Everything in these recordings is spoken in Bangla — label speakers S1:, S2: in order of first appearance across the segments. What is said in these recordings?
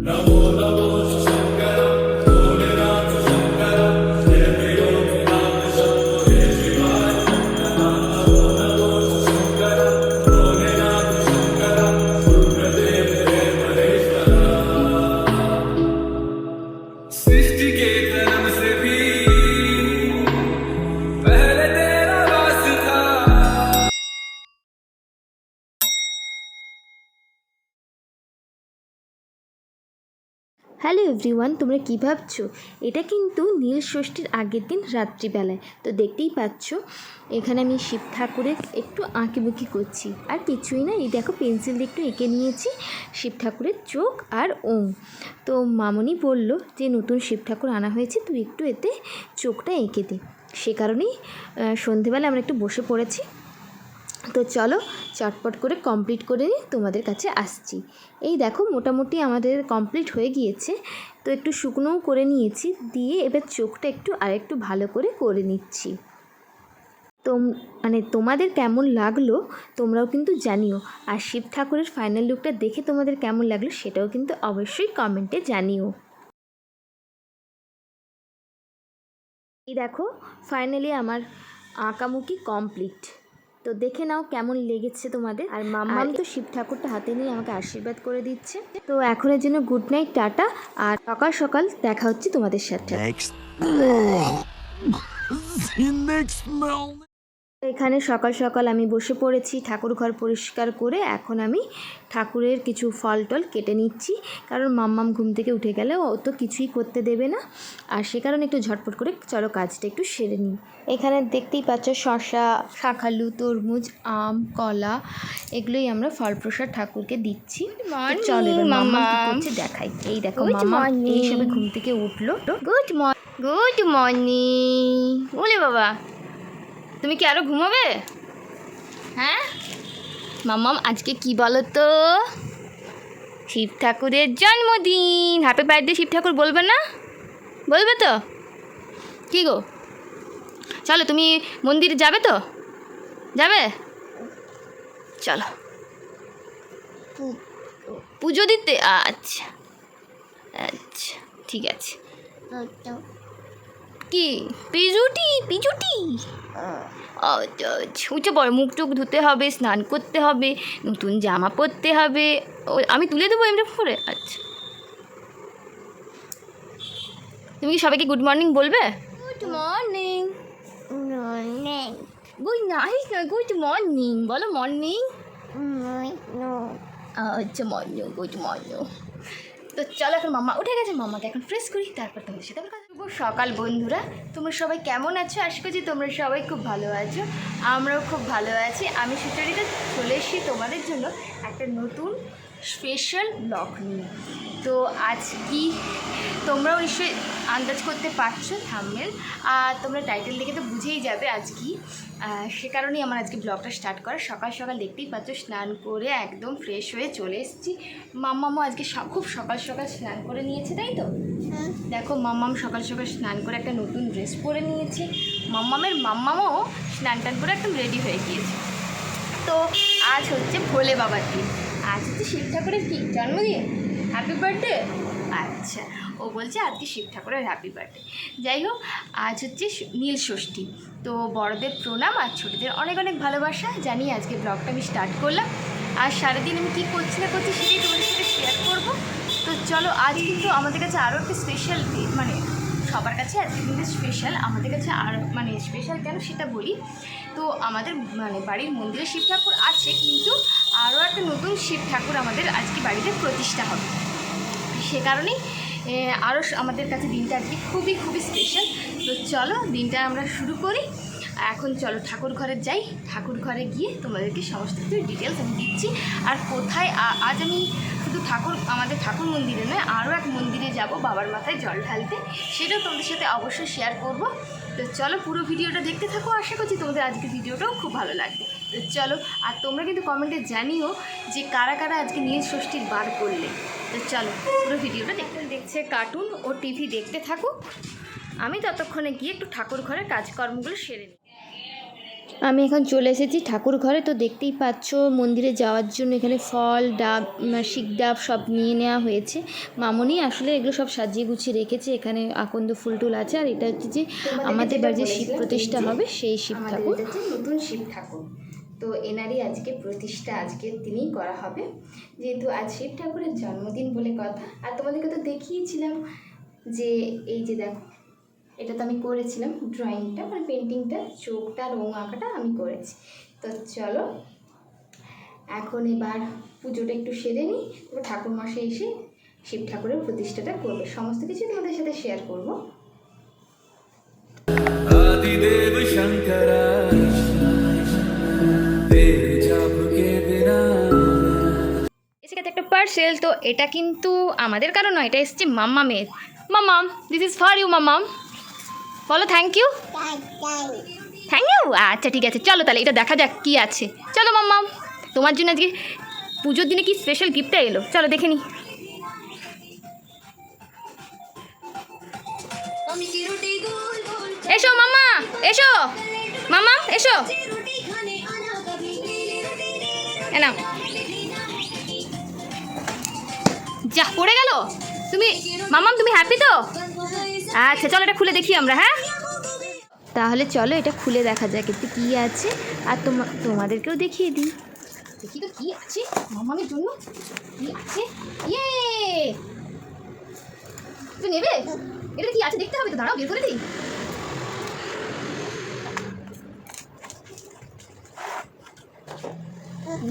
S1: Bravo, oh, bravo.
S2: Hello everyone, তোমরা কী ভাবছ? এটা কিন্তু নীল ষষ্ঠীর আগের দিন রাত্রিবেলায়। তো দেখতেই পাচ্ছ, এখানে আমি শিব ঠাকুরের একটু আঁকিবুকি করছি। আর কিছুই না, এই দেখো পেন্সিল দিয়ে একটু এঁকে নিয়েছি, শিব ঠাকুরের চোখ আর ওম। তো মামনি বলল যে, নতুন শিব ঠাকুর আনা হয়েছে, তুই একটু এতে চোখটা এঁকে দে। সে কারণেই সন্ধেবেলা আমরা একটু বসে পড়েছি। তো চলো চটপট করে কমপ্লিট করে নিই, তোমাদের কাছে আসছি। এই দেখো মোটামুটি আমাদের কমপ্লিট হয়ে গিয়েছে। তো একটু শুকনোও করে নিয়েছি, দিয়ে এবার চোখটা একটু আরেকটু ভালো করে করে নিচ্ছি। তো মানে তোমাদের কেমন লাগল তোমরাও কিন্তু জানিও। আর শিব ঠাকুরের ফাইনাল লুকটা দেখে তোমাদের কেমন লাগল সেটাও কিন্তু অবশ্যই কমেন্টে জানিও। এই দেখো ফাইনালি আমার আঁকামুকি কমপ্লিট তো দেখে নাও কেমন লেগেছে তোমাদের। আর মাম্মাম তো শিব ঠাকুরটা হাতে নিয়ে আমাকে আশীর্বাদ করে দিচ্ছে। তো এখনের জন্য গুড নাইট টাটা। আর সকাল সকাল দেখা হচ্ছে তোমাদের সাথে. এখানে সকাল সকাল আমি বসে পড়েছি ঠাকুর ঘর পরিষ্কার করে এখন আমি ঠাকুরের কিছু ফল টল কেটে নিচ্ছি। কারণ মাম্মাম ঘুম থেকে উঠে গেলে ও তো কিছুই করতে দেবে না। আর সে কারণে একটু ঝটপট করে চলো কাজটা একটু সেরে নিই। এখানে দেখতেই পাচ্ছ শশা শাকালু তরমুজ আম কলা এগুলোই আমরা ফল প্রসাদ ঠাকুরকে দিচ্ছি। চলো এবার মাম্মা করছে দেখাই। এই দেখো মাম্মা এই সবে ঘুম থেকে উঠল। গুড মর্নিং গুড মর্নিং বলে বাবা। তুমি কি আরও ঘুমাবে? হ্যাঁ? মাম্মাম, আজকে কি বলো তো শিব ঠাকুরের জন্মদিন। হ্যাপি বার্থডে শিব ঠাকুর, বলবে না? বলবে তো? কি গো? চলো, তুমি মন্দিরে যাবে তো? যাবে? চলো। পুজো দিতে আচ্ছা। আচ্ছা ঠিক আছে। কি? পিজুটি পিজুটি। আচ্ছা আচ্ছা উঠে পড়ো মুখ টুক ধুতে হবে স্নান করতে হবে নতুন জামা পরতে হবে। ও আমি তুলে দেবো এমনি করে? আচ্ছা। তুমি কি সবাইকে গুড মর্নিং বলবে? গুড মর্নিং গুড নাইট নয় গুড মর্নিং বলো মর্নিং আচ্ছা মর্নিং গুড মর্নিং তো চলো এখন মামা উঠে গেছে মামাকে এখন ফ্রেশ করি, তারপর তোমাদের সাথে আমার কথা। সকাল বন্ধুরা, তোমরা সবাই কেমন আছো আশা করছি তোমরা সবাই খুব ভালো আছো, আমরাও খুব ভালো আছি আমি সুচরিতা, চলে এসেছি তোমাদের জন্য একটা নতুন স্পেশাল ব্লগ নিয়ে। তো আজ কি তোমরাও নিশ্চয়ই আন্দাজ করতে পারছ থামমেল আর তোমরা টাইটেল দেখে তো বুঝেই যাবে আজ কি। সে কারণেই আমার আজকে ব্লগটা স্টার্ট করা। সকাল সকাল দেখতেই পাচ্ছ স্নান করে একদম ফ্রেশ হয়ে চলে এসেছি। মাম্মামও আজকে খুব সকাল সকাল স্নান করে নিয়েছে তাই তো? দেখো মাম্মাম সকাল সকাল স্নান করে একটা নতুন ড্রেস পরে নিয়েছে। মাম্মামের মাম্মামও স্নান টান করে একদম রেডি হয়ে গিয়েছে। তো আজ হচ্ছে ভোলে বাবার দিন। আজ হচ্ছে শিব ঠাকুরের কি? জন্মদিন? হ্যাপি বার্থডে আচ্ছা ও বলছে আজকে শিব ঠাকুরের হ্যাপি বার্থডে যাই হোক, আজ হচ্ছে নীল ষষ্ঠী। তো বড়দের প্রণাম আর ছোটদের অনেক অনেক ভালোবাসা। জানি আজকে ব্লগটা আমি স্টার্ট করলাম। আর সারাদিন আমি কী করছি না করছি সেটাই তোমাদের সাথে শেয়ার করব। তো চলো, আজ কিন্তু আমাদের কাছে আরও একটা স্পেশাল মানে সবার কাছে আজকে কিন্তু স্পেশাল আমাদের কাছে আর মানে স্পেশাল কেন সেটা বলি। তো আমাদের মানে বাড়ির মন্দিরে শিব ঠাকুর আছে, কিন্তু আরও একটা নতুন শিব ঠাকুর আমাদের আজকে বাড়িতে প্রতিষ্ঠা হবে। সে কারণেই আরও আমাদের কাছে দিনটা আজকে খুবই খুবই স্পেশাল তো চলো, দিনটা আমরা শুরু করি। এখন চলো ঠাকুর ঘরে যাই। ঠাকুর ঘরে গিয়ে তোমাদেরকে সমস্ত কিছু ডিটেলস আমি দিচ্ছি। আর কোথায় আজ আমি শুধু ঠাকুর, আমাদের ঠাকুর মন্দিরে নয়, আরও এক মন্দিরে যাব বাবার মাথায় জল ঢালতে। সেটাও তোমাদের সাথে অবশ্যই শেয়ার করব। তো চলো পুরো ভিডিওটা দেখতে থাকো। আশা করছি তোমাদের আজকের ভিডিওটাও খুব ভালো লাগবে। তো চলো, আর তোমরা কিন্তু কমেন্টে জানিও যে কারা কারা আজকে নীল ষষ্ঠীর বার করলে। তো চলো, পুরো ভিডিওটা দেখতে দেখছে কার্টুন ও টিভি দেখতে থাকুক। আমি ততক্ষণে গিয়ে একটু ঠাকুর ঘরের কাজকর্মগুলো সেরে নিই। আমি এখন চলে এসেছি ঠাকুর ঘরে। তো দেখতেই পাচ্ছ মন্দিরে যাওয়ার জন্য এখানে ফল ডাব শিক ডাব সব নিয়ে নেওয়া হয়েছে। মামনি আসলে এগুলো সব সাজিয়ে গুছিয়ে রেখেছে। এখানে আকন্দ ফুল টুল আছে। আর এটা হচ্ছে যে আমাদের বাড়িতে শিব প্রতিষ্ঠা হবে সেই শিব ঠাকুর। নতুন শিব ঠাকুর তো এনারই আজকে প্রতিষ্ঠা আজকে তিনিই করা হবে। যেহেতু আজ শিব ঠাকুরের জন্মদিন বলে কথা আর তোমাদেরকে তো দেখিয়েছিলাম যে এই যে দেখো এটা তো আমি করেছিলাম ড্রয়িংটা মানে পেন্টিংটা চোখটা রং আঁকাটা আমি করেছি। তো চলো এখন এবার পুজোটা একটু সেরে নিই তারপর ঠাকুর মশাই এসে শিব ঠাকুরের প্রতিষ্ঠাটা করবে। সমস্ত কিছু তোমাদের সাথে শেয়ার করব। আদিদেব পার্সেল তো এটা কিন্তু আমাদের কারণ নয় এটা এসছে মাম্মামের। মামাম দিস ইজ ফর ইউ মামাম বলো থ্যাংক ইউ থ্যাংক ইউ আচ্ছা ঠিক আছে চলো তাহলে এটা দেখা যাক কি আছে। চলো মাম্মাম তোমার জন্য আজকে পুজোর দিনে কি স্পেশাল গিফটটা এলো? চলো দেখে নি। এসো মাম্মা এসো। মামা এসো। এ নাও যা পড়ে গেল? তুমি মামাম তুমি হ্যাপি তো? আচ্ছা চলো এটা খুলে দেখি আমরা হ্যাঁ? তাহলে চলো এটা খুলে দেখা যাক এতে কী আছে। আর তোমা তোমাদেরকেও দেখিয়ে দিই। দেখি তো কী আছে মামামের জন্য। কী আছে? ইয়ে! তুই নেবে? এটা কি আছে? দেখতে হবে তো দাঁড়াও বের করে দিই।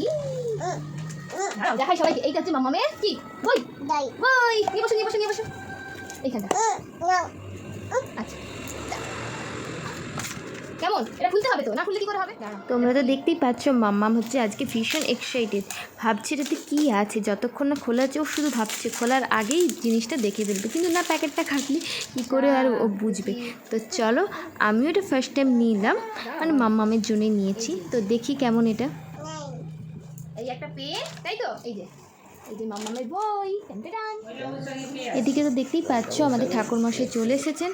S2: ইয়ে। দেখাই সবাইকে। এইটা হচ্ছে মামামের কি? বই? বই! নিয়ে বসো নিয়ে বসো নিয়ে বসো। এইখানটা আচ্ছা। কেমন? এটা খুলতে হবে তো? না খুললে কি করে হবে? তোমরা তো দেখতেই পাচ্ছ মাম্মাম হচ্ছে আজকে ভীষণ এক্সাইটেড ভাবছে এটাতে কী আছে? যতক্ষণ না খোলা আছে ও শুধু ভাবছে খোলার আগেই জিনিসটা দেখে ফেলবে। কিন্তু না প্যাকেটটা খাটলে কী করে আর ও বুঝবে? তো চলো আমিও এটা ফার্স্ট টাইম নিলাম। মানে মাম্মামের জন্যই নিয়েছি। তো দেখি কেমন এটা। এই একটা পেন তাই তো? এই যে। এই যে বই। এদিকে তো দেখতেই পাচ্ছ আমাদের ঠাকুরমশাই চলে এসেছেন।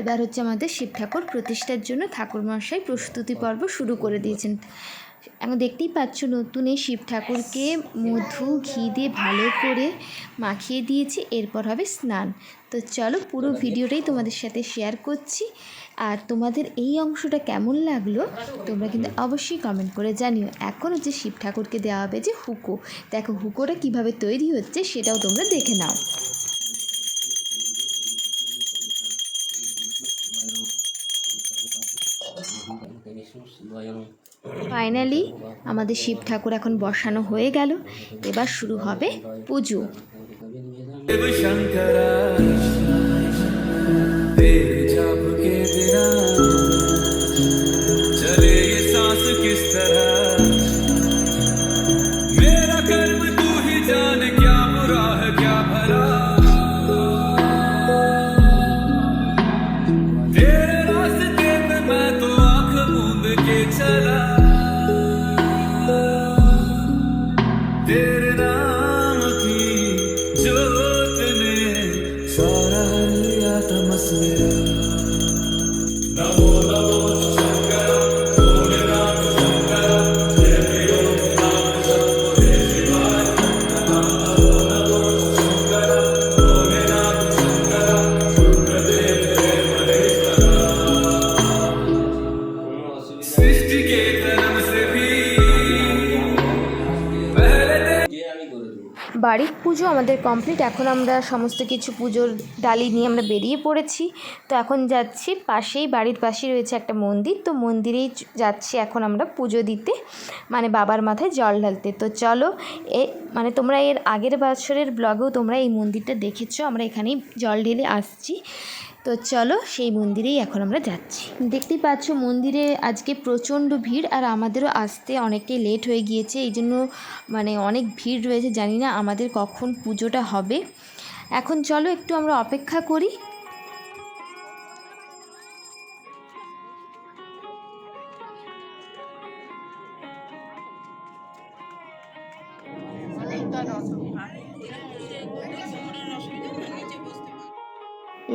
S2: এবার হচ্ছে আমাদের শিব ঠাকুর প্রতিষ্ঠার জন্য ঠাকুরমশাই প্রস্তুতি পর্ব শুরু করে দিয়েছেন। এখন দেখতেই পাচ্ছ নতুন এই শিব ঠাকুরকে মধু ঘি দিয়ে ভালো করে মাখিয়ে দিয়েছি এরপর হবে স্নান। তো চলো পুরো ভিডিওটাই তোমাদের সাথে শেয়ার করছি। আর তোমাদের এই অংশটা কেমন লাগল, তোমরা কিন্তু অবশ্যই কমেন্ট করে জানিও। এখন হচ্ছে শিব ঠাকুরকে দেওয়া হবে যে হুকো, দেখো হুকোটা কীভাবে তৈরি হচ্ছে সেটাও তোমরা দেখে নাও। ফাইনালি আমাদের শিব ঠাকুর এখন বসানো হয়ে গেল। এবার শুরু হবে পুজো।
S1: मेरा
S2: আমাদের কমপ্লিট এখন আমরা সমস্ত কিছু পুজোর ডালি নিয়ে আমরা বেরিয়ে পড়েছি। তো এখন যাচ্ছি, পাশেই, বাড়ির পাশেই রয়েছে একটা মন্দির। তো মন্দিরেই যাচ্ছি এখন আমরা পুজো দিতে মানে বাবার মাথায় জল ঢালতে। তো চলো, এ মানে তোমরা এর আগের বছরের ব্লগেও তোমরা এই মন্দিরটা দেখেছ। আমরা এখানেই জল ঢেলে আসছি। তো চলো সেই মন্দিরেই এখন আমরা যাচ্ছি। দেখতেই পাচ্ছ মন্দিরে আজকে প্রচণ্ড ভিড় আর আমাদেরও আসতে অনেকটাই লেট হয়ে গিয়েছে, এই জন্য মানে অনেক ভিড় রয়েছে, জানি না আমাদের কখন পুজোটা হবে। এখন চলো একটু আমরা অপেক্ষা করি।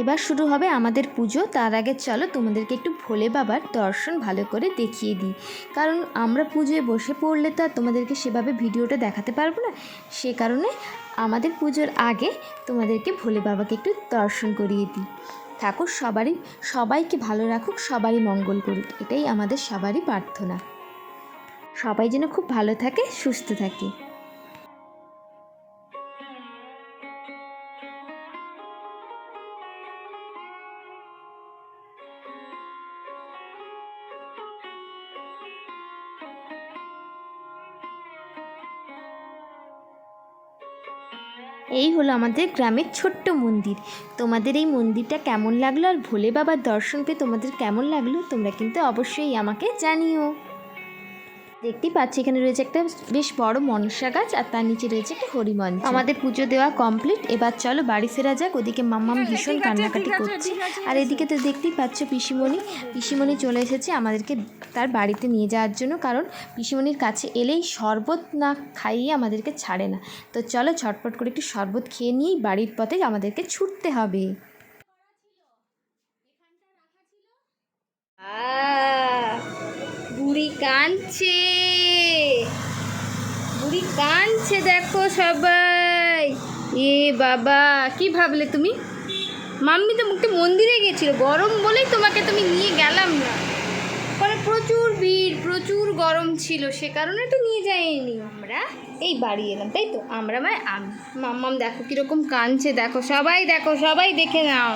S2: এবার শুরু হবে আমাদের পুজো। তার আগে চলো তোমাদেরকে একটু ভোলে বাবার দর্শন ভালো করে দেখিয়ে দিই। কারণ আমরা পুজোয় বসে পড়লে তো আর তোমাদেরকে সেভাবে ভিডিওটা দেখাতে পারব না। সে কারণে আমাদের পুজোর আগে তোমাদেরকে ভোলে বাবাকে একটু দর্শন করিয়ে দিই। ঠাকুর সবারই, সবাইকে ভালো রাখুক, সবারই মঙ্গল করুক। এটাই আমাদের সবারই প্রার্থনা। সবাই যেন খুব ভালো থাকে, সুস্থ থাকে। এই হলো আমাদের গ্রামের ছোট্ট মন্দির। তোমাদের এই মন্দিরটা কেমন লাগল আর ভোলে বাবার দর্শন পেয়ে তোমাদের কেমন লাগল তোমরা কিন্তু অবশ্যই আমাকে জানিও। দেখতেই পাচ্ছি, এখানে রয়েছে একটা বেশ বড় মনসা গাছ আর তার নিচে রয়েছে একটা হরিমন আমাদের পুজো দেওয়া কমপ্লিট এবার চলো বাড়ি ফেরা যাক, ওদিকে মাম্মাম ভীষণ কান্নাকাটি করছে। আর এদিকে তো দেখতেই পাচ্ছ পিসিমণি পিসিমণি চলে এসেছে আমাদেরকে তার বাড়িতে নিয়ে যাওয়ার জন্য, কারণ পিসিমণির কাছে এলেই শরবত না খাইয়ে আমাদেরকে ছাড়ে না। তো চলো ছটপট করে একটু শরবত খেয়ে নিয়েই বাড়ির পথে আমাদেরকে ছুটতে হবে। বুড়ি কাঁদছে। বুড়ি কাঁদছে, দেখো সবাই। এ বাবা, কি ভাবলে তুমি? মাম্মি তো মুখে মন্দিরে গেছিল গরম বলেই তোমাকে তুমি নিয়ে গেলাম না। ওখানে প্রচুর ভিড়, প্রচুর গরম ছিল, সে কারণে তো নিয়ে যাইনি। আমরা এই বাড়ি এলাম, তাই তো? আমরা মানে মাম্মাম দেখো কীরকম কাঁদছে, দেখো সবাই দেখো সবাই দেখে নাও।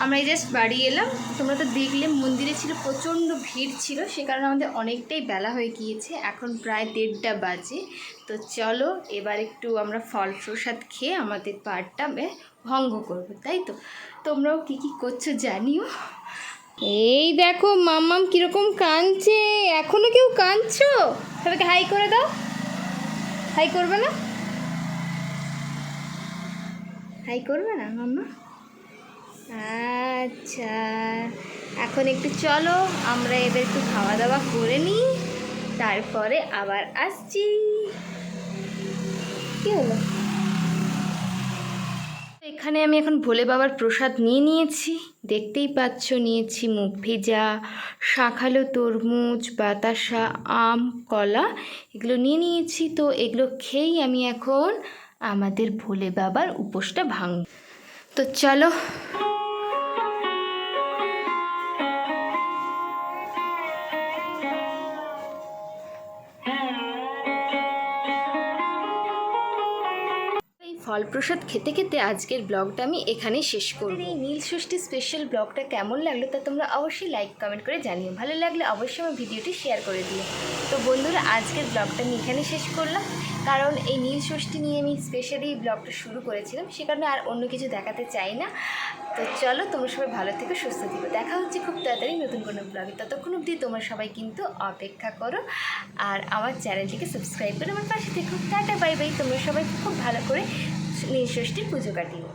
S2: আমরা এই জাস্ট বাড়ি এলাম। তোমরা তো দেখলে মন্দিরে ছিল, প্রচণ্ড ভিড় ছিল, সে কারণে আমাদের অনেকটাই বেলা হয়ে গিয়েছে। এখন প্রায় দেড়টা বাজে। তো চলো, এবার একটু আমরা ফল প্রসাদ খেয়ে আমাদের পাঠটা বে- ভঙ্গ করব, তাই তো? তোমরাও কী কী করছ জানিও। এই দেখো, মাম্মাম কীরকম কাঁদছে। এখনও কেউ কাঁদছো? সবাইকে হাই করে দাও। হাই করবে না? হাই করবে না, মাম্মা? আচ্ছা এখন একটু চলো, আমরা এবার একটু খাওয়া দাওয়া করে নিই, তারপরে আবার আসছি। কি হলো? এখানে আমি এখন ভোলে বাবার প্রসাদ নিয়ে নিয়েছি, দেখতেই পাচ্ছ নিয়েছি মুখ ভেজা, শাঁখালো তরমুজ, বাতাসা, আম, কলা, এগুলো নিয়ে নিয়েছি। তো এগুলো খেয়েই আমি এখন আমাদের ভোলে বাবার উপোসটা ভাঙ তো চলো এই ফল প্রসাদ খেতে খেতে আজকের ব্লগটা আমি এখানেই শেষ করব। এই নীল ষষ্ঠী স্পেশাল ব্লগটা কেমন লাগল তা তোমরা অবশ্যই লাইক কমেন্ট করে জানিও। ভালো লাগলে অবশ্যই আমার ভিডিওটি শেয়ার করে দিও। তো বন্ধুরা, আজকের ব্লগটা আমি এখানে শেষ করলাম। কারণ এই নীল ষষ্ঠী নিয়ে আমি স্পেশালি এই ব্লগটা শুরু করেছিলাম, সে কারণে আর অন্য কিছু দেখাতে চাই না। তো চলো, তোমরা সবাই ভালো থেকে, সুস্থ থেকো। দেখা হচ্ছে খুব তাড়াতাড়ি নতুন কোনো ব্লগে। ততক্ষণ অবধি তোমরা সবাই কিন্তু অপেক্ষা করো আর আমার চ্যানেলটিকে সাবস্ক্রাইব করে আমার পাশে থেকো। টাটা বাই বাই তোমরা সবাই খুব ভালো করে নীল ষষ্ঠীর পুজো কাটিও